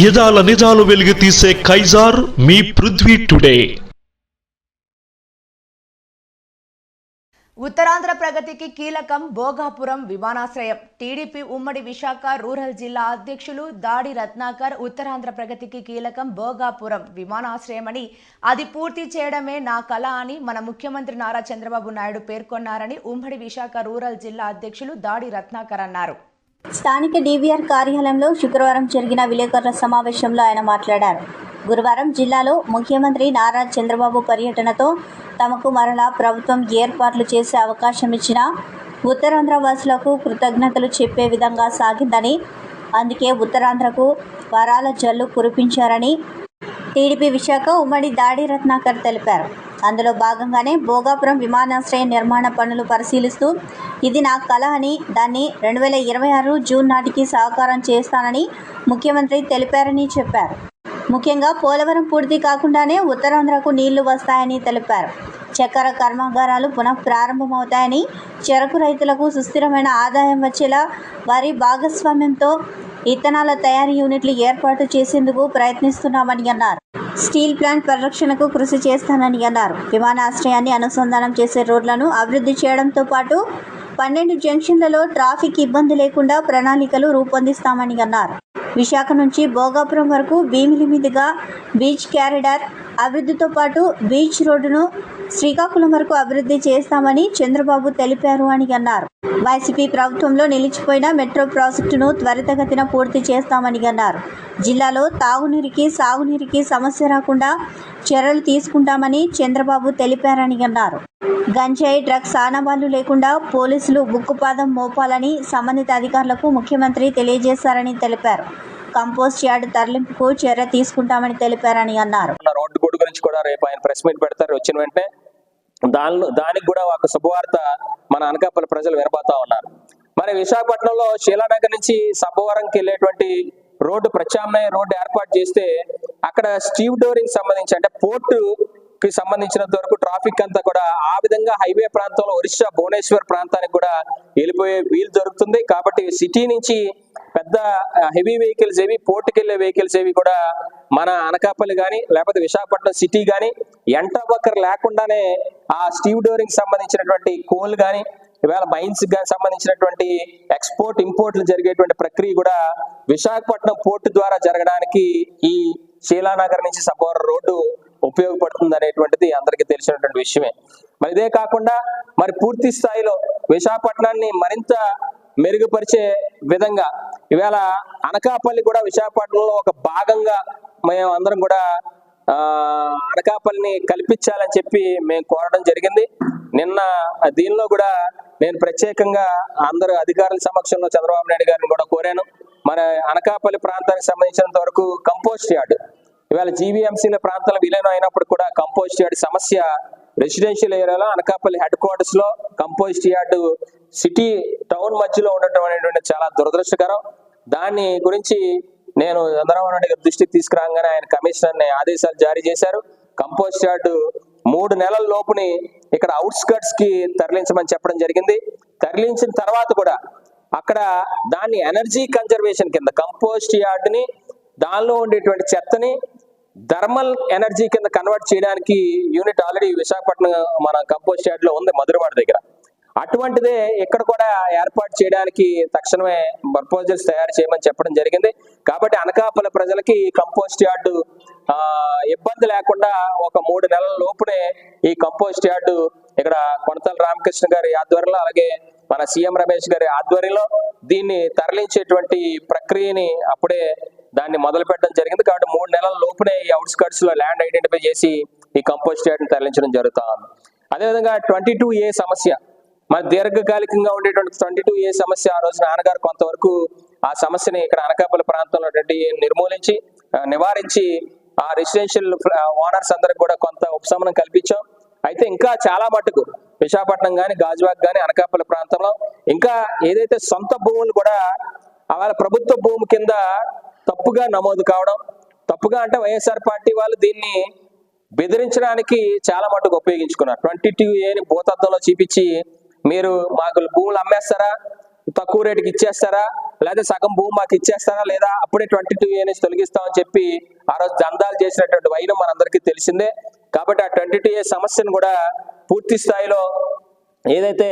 యదాల నిజాలు వెలుగు తీసే కైజార్ మీ పృథ్వీ టుడే. ఉత్తరాంధ్ర ప్రగతికి కీలకం భోగాపురం విమానాశ్రయం. టీడీపీ ఉమ్మడి విశాఖ రూరల్ జిల్లా అధ్యక్షులు దాడి రత్నాకర్ ఉత్తరాంధ్ర ప్రగతికి కీలకం భోగాపురం విమానాశ్రయమని అది పూర్తి చేయడమే నా కళ అని మన ముఖ్యమంత్రి నారా చంద్రబాబు నాయుడు పేర్కొన్నారని ఉమ్మడి విశాఖ రూరల్ జిల్లా అధ్యక్షులు దాడి రత్నాకర్ అన్నారు. స్థానిక డీవీఆర్ కార్యాలయంలో శుక్రవారం జరిగిన విలేకరుల సమావేశంలో ఆయన మాట్లాడారు. గురువారం జిల్లాలో ముఖ్యమంత్రి నారా చంద్రబాబు పర్యటనతో తమకు మరలా ప్రభుత్వం ఏర్పాట్లు చేసే అవకాశం ఇచ్చిన ఉత్తరాంధ్ర వాసులకు కృతజ్ఞతలు చెప్పే విధంగా సాగిందని అందుకే ఉత్తరాంధ్రకు వరాల జల్లు కురిపించారని టీడీపీ విశాఖ ఉమ్మడి దాడి రత్నాకర్ తెలిపారు. అందులో భాగంగానే భోగాపురం విమానాశ్రయ నిర్మాణ పనులు పరిశీలిస్తూ ఇది నా కళ అని దాన్ని రెండు వేల ఇరవై ఆరు జూన్ నాటికి సహకారం చేస్తానని ముఖ్యమంత్రి తెలిపారని చెప్పారు. ముఖ్యంగా పోలవరం పూర్తి కాకుండానే ఉత్తరాంధ్రకు నీళ్ళు వస్తాయని తెలిపారు. చక్కెర కర్మాగారాలు పునః ప్రారంభమవుతాయని చెరకు రైతులకు సుస్థిరమైన ఆదాయం వచ్చేలా వారి భాగస్వామ్యంతో ఇత్తనాల తయారీ యూనిట్లు ఏర్పాటు చేసేందుకు ప్రయత్నిస్తున్నామని అన్నారు. స్టీల్ ప్లాంట్ పరిరక్షణకు కృషి చేస్తానని అన్నారు. విమానాశ్రయాన్ని అనుసంధానం చేసే రోడ్లను అభివృద్ధి చేయడంతో పాటు పన్నెండు జంక్షన్లలో ట్రాఫిక్ ఇబ్బంది లేకుండా ప్రణాళికలు రూపొందిస్తామని అన్నారు. విశాఖ నుంచి భోగాపురం వరకు భీమిలి మీదుగా బీచ్ క్యారిడార్ అభివృద్ధితో పాటు బీచ్ రోడ్డును శ్రీకాకుళం వరకు అభివృద్ధి చేస్తామని చంద్రబాబు తెలిపారు అని అన్నారు. వైసీపీ ప్రభుత్వంలో నిలిచిపోయిన మెట్రో ప్రాజెక్టును త్వరితగతిన పూర్తి చేస్తామని అన్నారు. జిల్లాలో తాగునీరికి సాగునీరికి సమస్య రాకుండా చర్యలు తీసుకుంటామని చంద్రబాబు తెలిపారని అన్నారు. గంజాయి డ్రగ్స్ ఆనవాళ్ళు లేకుండా పోలీసులు ఉక్కుపాదం మోపాలని సంబంధిత అధికారులకు ముఖ్యమంత్రి తెలియజేశారని తెలిపారు. కంపోస్ట్ యార్డ్ తరలింపుకు చర్య తీసుకుంటామని తెలిపారని అన్నారు. రోడ్డు గురించి కూడా రేపు ఆయన ప్రెస్ మీట్ పెడతారు. వచ్చిన వెంటనే దానిలో దానికి కూడా ఒక శుభవార్త మన అనకాపల్లి ప్రజలు వినబోతా ఉన్నారు. మరి విశాఖపట్నంలో శీలానగర్ నుంచి సబ్బవరంకి వెళ్ళేటువంటి రోడ్డు ప్రత్యామ్నాయ రోడ్డు ఏర్పాటు చేస్తే అక్కడ స్టీవ్ డోరింగ్ సంబంధించి అంటే పోర్టు కి సంబంధించినంత వరకు ట్రాఫిక్ అంతా కూడా ఆ విధంగా హైవే ప్రాంతంలో ఒరిస్సా భువనేశ్వర్ ప్రాంతానికి కూడా వెళ్ళిపోయే వీలు దొరుకుతుంది. కాబట్టి సిటీ నుంచి పెద్ద హెవీ వెహికల్స్ ఏవి పోర్టుకి వెళ్ళే వెహికల్స్ ఏవి కూడా మన అనకాపల్లి కానీ లేకపోతే విశాఖపట్నం సిటీ కానీ ఎంటబక్కర్ లేకుండానే ఆ స్టీవ్ డోరింగ్ సంబంధించినటువంటి కోల్ కానీ ఇవాళ మైన్స్ కానీ సంబంధించినటువంటి ఎక్స్పోర్ట్ ఇంపోర్ట్లు జరిగేటువంటి ప్రక్రియ కూడా విశాఖపట్నం పోర్టు ద్వారా జరగడానికి ఈ శీలానగర్ నుంచి సబ్బవరం రోడ్డు ఉపయోగపడుతుంది అనేటువంటిది అందరికీ తెలిసినటువంటి విషయమే. మరి ఇదే కాకుండా మరి పూర్తి స్థాయిలో విశాఖపట్నాన్ని మరింత మెరుగుపరిచే విధంగా. ఇవాళ అనకాపల్లి కూడా విశాఖపట్నంలో ఒక భాగంగా మేము అందరం కూడా ఆ అనకాపల్లిని కల్పించాలని చెప్పి మేము కోరడం జరిగింది. నిన్న దీనిలో కూడా నేను ప్రత్యేకంగా అందరు అధికారుల సమక్షంలో చంద్రబాబు నాయుడు గారిని కూడా కోరాను. మన అనకాపల్లి ప్రాంతానికి సంబంధించినంత వరకు కంపోస్ట్ యార్డ్. ఇవాళ జీవీఎంసీల ప్రాంతాలు విలీనం అయినప్పుడు కూడా కంపోస్ట్ యార్డ్ సమస్య రెసిడెన్షియల్ ఏరియాలో అనకాపల్లి హెడ్ క్వార్టర్స్లో కంపోస్ట్ యార్డ్ సిటీ టౌన్ మధ్యలో ఉండటం అనేటువంటి చాలా దురదృష్టకరం. దాని గురించి నేను చంద్రబాబు నాయుడు గారి దృష్టికి తీసుకురాగానే ఆయన కమిషనర్ ఆదేశాలు జారీ చేశారు. కంపోస్ట్ యార్డు మూడు నెలల లోపుని ఇక్కడ అవుట్స్కర్ట్స్కి తరలించమని చెప్పడం జరిగింది. తరలించిన తర్వాత కూడా అక్కడ దాన్ని ఎనర్జీ కన్జర్వేషన్ కింద కంపోస్ట్ యార్డ్ని దానిలో ఉండేటువంటి చెత్తని థర్మల్ ఎనర్జీ కింద కన్వర్ట్ చేయడానికి యూనిట్ ఆల్రెడీ విశాఖపట్నం మన కంపోస్ట్ యార్డ్లో ఉంది మధురవాడ దగ్గర. అటువంటిదే ఇక్కడ కూడా ఏర్పాటు చేయడానికి తక్షణమే ప్రపోజల్స్ తయారు చేయమని చెప్పడం జరిగింది. కాబట్టి అనకాపల్లి ప్రజలకి ఈ కంపోస్ట్ యార్డు ఇబ్బంది లేకుండా ఒక మూడు నెలల లోపునే ఈ కంపోస్ట్ యార్డు ఇక్కడ కొనతల రామకృష్ణ గారి ఆధ్వర్యంలో అలాగే మన సీఎం రమేష్ గారి ఆధ్వర్యంలో దీన్ని తరలించేటువంటి ప్రక్రియని అప్పుడే దాన్ని మొదలు పెట్టడం జరిగింది. కాబట్టి మూడు నెలల లోపునే ఈ అవుట్స్కర్ట్స్లో ల్యాండ్ ఐడెంటిఫై చేసి ఈ కంపోస్ట్ యార్డ్ని తరలించడం జరుగుతా ఉంది. అదేవిధంగా ట్వంటీ టూ ఏ సమస్య మరి దీర్ఘకాలికంగా ఉండేటువంటి ట్వంటీ టూ ఏ సమస్య ఆ రోజు నాన్నగారు కొంతవరకు ఆ సమస్యని ఇక్కడ అనకాపల్లి ప్రాంతంలో నిర్మూలించి నివారించి ఆ రెసిడెన్షియల్ ఓనర్స్ అందరికి కూడా కొంత ఉపశమనం కల్పించాం. అయితే ఇంకా చాలా మటుకు విశాఖపట్నం కానీ గాజువాక్ కానీ అనకాపల్లి ప్రాంతంలో ఇంకా ఏదైతే సొంత భూములు కూడా వాళ్ళ ప్రభుత్వ భూమి కింద తప్పుగా నమోదు కావడం తప్పుగా అంటే వైఎస్ఆర్ పార్టీ వాళ్ళు దీన్ని బెదిరించడానికి చాలా మటుకు ఉపయోగించుకున్నారు. ట్వంటీ టూ ఏని భూతత్వంలో చూపించి మీరు మాకు భూములు అమ్మేస్తారా? తక్కువ రేటుకి ఇచ్చేస్తారా? లేదా సగం భూమి మాకు ఇచ్చేస్తారా? లేదా అప్పుడే ట్వంటీ టూ అనేది తొలగిస్తామని చెప్పి ఆ రోజు దందాలు చేసినటువంటి వైనం మనందరికీ తెలిసిందే. కాబట్టి ఆ ట్వంటీ టూ ఏ సమస్యను కూడా పూర్తి స్థాయిలో ఏదైతే